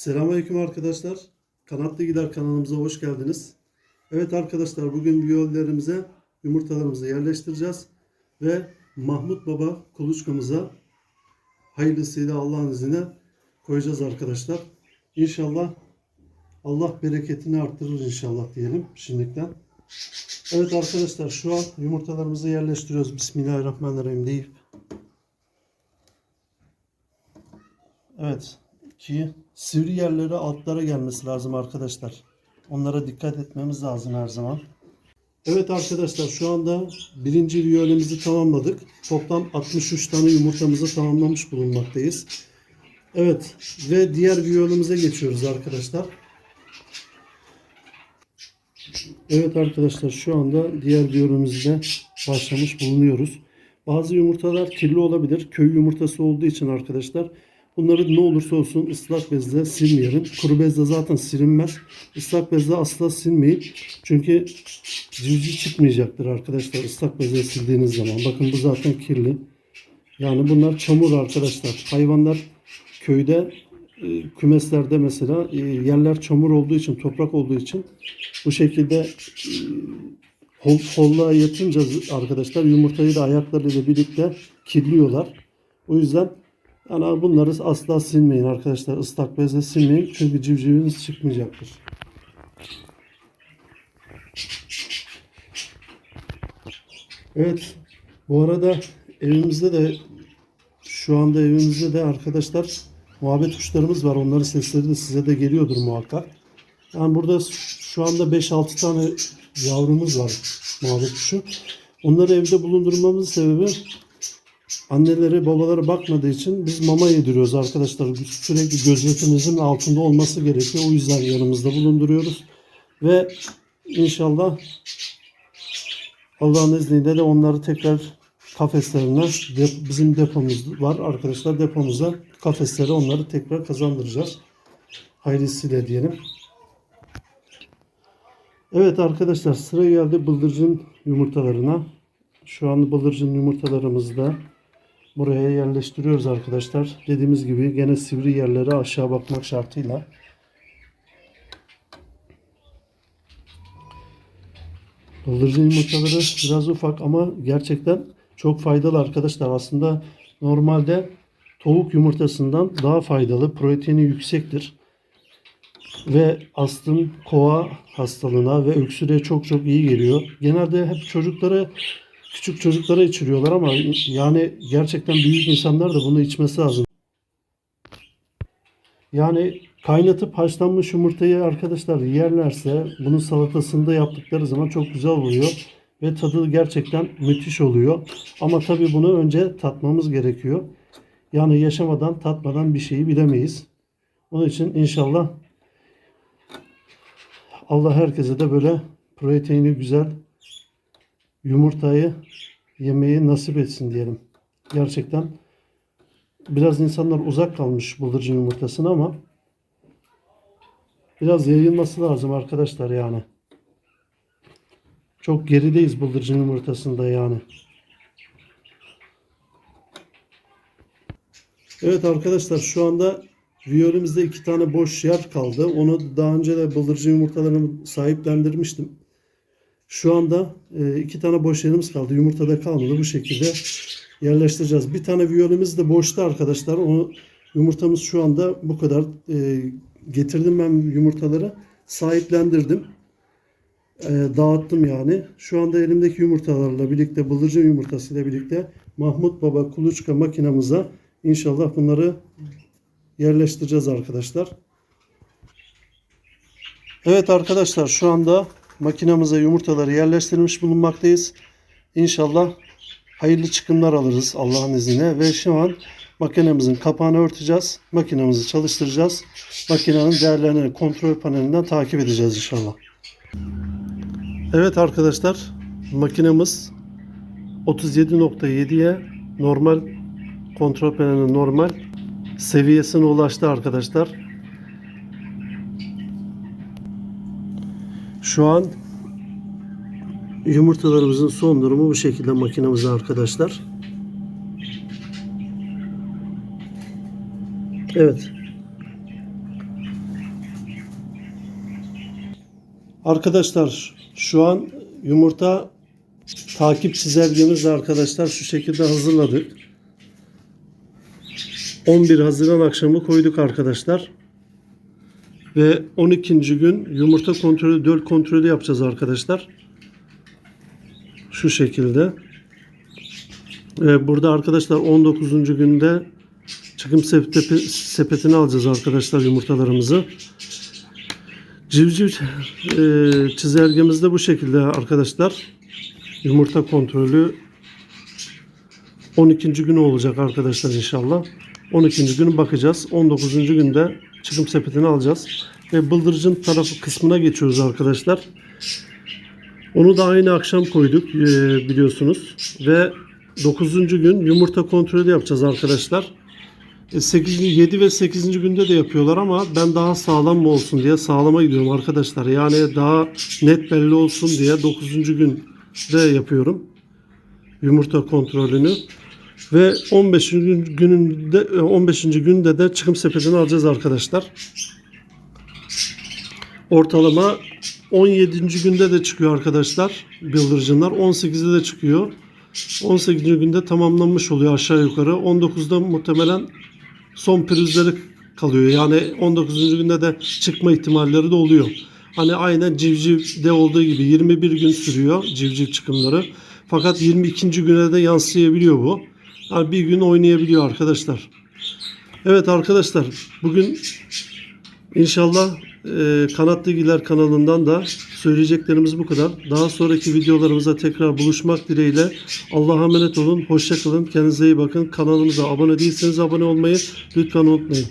Selamünaleyküm arkadaşlar. Kanatlı Gider kanalımıza hoş geldiniz. Evet arkadaşlar bugün viyollerimize yumurtalarımızı yerleştireceğiz. Ve Mahmut Baba kuluçkamıza hayırlısıyla Allah'ın izniyle koyacağız arkadaşlar. İnşallah Allah bereketini arttırır inşallah diyelim şimdiden. Evet arkadaşlar şu an yumurtalarımızı yerleştiriyoruz. Bismillahirrahmanirrahim deyip. Evet ki sivri yerlere altlara gelmesi lazım arkadaşlar. Onlara dikkat etmemiz lazım her zaman. Evet arkadaşlar şu anda birinci viyolemizi tamamladık. Toplam 63 tane yumurtamızı tamamlamış bulunmaktayız. Evet ve diğer viyolemize geçiyoruz arkadaşlar. Evet arkadaşlar şu anda diğer viyolümüzde başlamış bulunuyoruz. Bazı yumurtalar kirli olabilir. Köy yumurtası olduğu için arkadaşlar Bunları ne olursa olsun ıslak bezle silmeyelim. Kuru bezle zaten silinmez. Islak bezle asla silmeyin. Çünkü civciv çıkmayacaktır arkadaşlar ıslak bezle sildiğiniz zaman. Bakın bu zaten kirli. Yani bunlar çamur arkadaşlar. Hayvanlar köyde e, kümeslerde mesela e, yerler çamur olduğu için, toprak olduğu için bu şekilde e, hol, holluğa yatınca arkadaşlar yumurtayı da ayaklarıyla birlikte kirliyorlar. O yüzden yani bunları asla silmeyin arkadaşlar. Islak bezle silmeyin. Çünkü civciviniz çıkmayacaktır. Evet. Bu arada evimizde de şu anda evimizde de arkadaşlar muhabbet kuşlarımız var. Onların sesleri de size de geliyordur muhakkak. Yani burada şu anda 5-6 tane yavrumuz var muhabbet kuşu. Onları evde bulundurmamızın sebebi anneleri babaları bakmadığı için biz mama yediriyoruz arkadaşlar. Sürekli gözetimizin altında olması gerekiyor. O yüzden yanımızda bulunduruyoruz. Ve inşallah Allah'ın izniyle de onları tekrar kafeslerine bizim depomuz var arkadaşlar depomuza kafeslere onları tekrar kazandıracağız. Hayırlısıyla diyelim. Evet arkadaşlar sıra geldi bıldırcın yumurtalarına. Şu an bıldırcın yumurtalarımızı da buraya yerleştiriyoruz arkadaşlar. Dediğimiz gibi gene sivri yerlere aşağı bakmak şartıyla. Bıldırcın yumurtaları biraz ufak ama gerçekten çok faydalı arkadaşlar. Aslında normalde tavuk yumurtasından daha faydalı. Proteini yüksektir. Ve astım, kova hastalığına ve öksürüğe çok çok iyi geliyor. Genelde hep çocuklara küçük çocuklara içiriyorlar ama yani gerçekten büyük insanlar da bunu içmesi lazım. Yani kaynatıp haşlanmış yumurtayı arkadaşlar yerlerse bunun salatasında yaptıkları zaman çok güzel oluyor ve tadı gerçekten müthiş oluyor. Ama tabii bunu önce tatmamız gerekiyor. Yani yaşamadan tatmadan bir şeyi bilemeyiz. Onun için inşallah Allah herkese de böyle proteini güzel yumurtayı yemeyi nasip etsin diyelim. Gerçekten biraz insanlar uzak kalmış bıldırcın yumurtasına ama biraz yayılması lazım arkadaşlar yani. Çok gerideyiz bıldırcın yumurtasında yani. Evet arkadaşlar şu anda viyolimizde iki tane boş yer kaldı. Onu daha önce de bıldırcın yumurtalarını sahiplendirmiştim. Şu anda e, iki tane boş yerimiz kaldı. Yumurta da kalmadı. Bu şekilde yerleştireceğiz. Bir tane viyolimiz de boşta arkadaşlar. Onu yumurtamız şu anda bu kadar. E, getirdim ben yumurtaları. Sahiplendirdim. E, dağıttım yani. Şu anda elimdeki yumurtalarla birlikte bıldırcın yumurtasıyla birlikte Mahmut Baba kuluçka makinamıza inşallah bunları yerleştireceğiz arkadaşlar. Evet arkadaşlar şu anda makinamıza yumurtaları yerleştirmiş bulunmaktayız. İnşallah hayırlı çıkımlar alırız Allah'ın izniyle ve şu an makinemizin kapağını örteceğiz. Makinemizi çalıştıracağız. Makinenin değerlerini kontrol panelinden takip edeceğiz inşallah. Evet arkadaşlar makinemiz 37.7'ye normal kontrol panelinin normal seviyesine ulaştı arkadaşlar. Şu an yumurtalarımızın son durumu bu şekilde makinemizde arkadaşlar. Evet. Arkadaşlar şu an yumurta takip çizelgemizle arkadaşlar şu şekilde hazırladık. 11 Haziran akşamı koyduk arkadaşlar. Ve 12. gün yumurta kontrolü, döl kontrolü yapacağız arkadaşlar. Şu şekilde. Ve burada arkadaşlar 19. günde çıkım sepeti, sepetini alacağız arkadaşlar yumurtalarımızı. Civciv e, çizelgemiz de bu şekilde arkadaşlar. Yumurta kontrolü 12. günü olacak arkadaşlar inşallah. 12. günü bakacağız. 19. günde çıkım sepetini alacağız. Ve bıldırcın tarafı kısmına geçiyoruz arkadaşlar. Onu da aynı akşam koyduk e, biliyorsunuz. Ve 9. gün yumurta kontrolü yapacağız arkadaşlar. 8. 7 ve 8. günde de yapıyorlar ama ben daha sağlam mı olsun diye sağlama gidiyorum arkadaşlar. Yani daha net belli olsun diye 9. günde yapıyorum yumurta kontrolünü. Ve 15. gün gününde 15. günde de çıkım sepetini alacağız arkadaşlar. Ortalama 17. günde de çıkıyor arkadaşlar bıldırcınlar. 18'de de çıkıyor. 18. günde tamamlanmış oluyor aşağı yukarı. 19'da muhtemelen son pürüzleri kalıyor. Yani 19. günde de çıkma ihtimalleri de oluyor. Hani aynen civcivde olduğu gibi 21 gün sürüyor civciv çıkımları. Fakat 22. güne de yansıyabiliyor bu. Yani bir gün oynayabiliyor arkadaşlar. Evet arkadaşlar bugün inşallah e, Kanatlı Giler kanalından da söyleyeceklerimiz bu kadar. Daha sonraki videolarımıza tekrar buluşmak dileğiyle. Allah'a emanet olun. Hoşçakalın. Kendinize iyi bakın. Kanalımıza abone değilseniz abone olmayı lütfen unutmayın.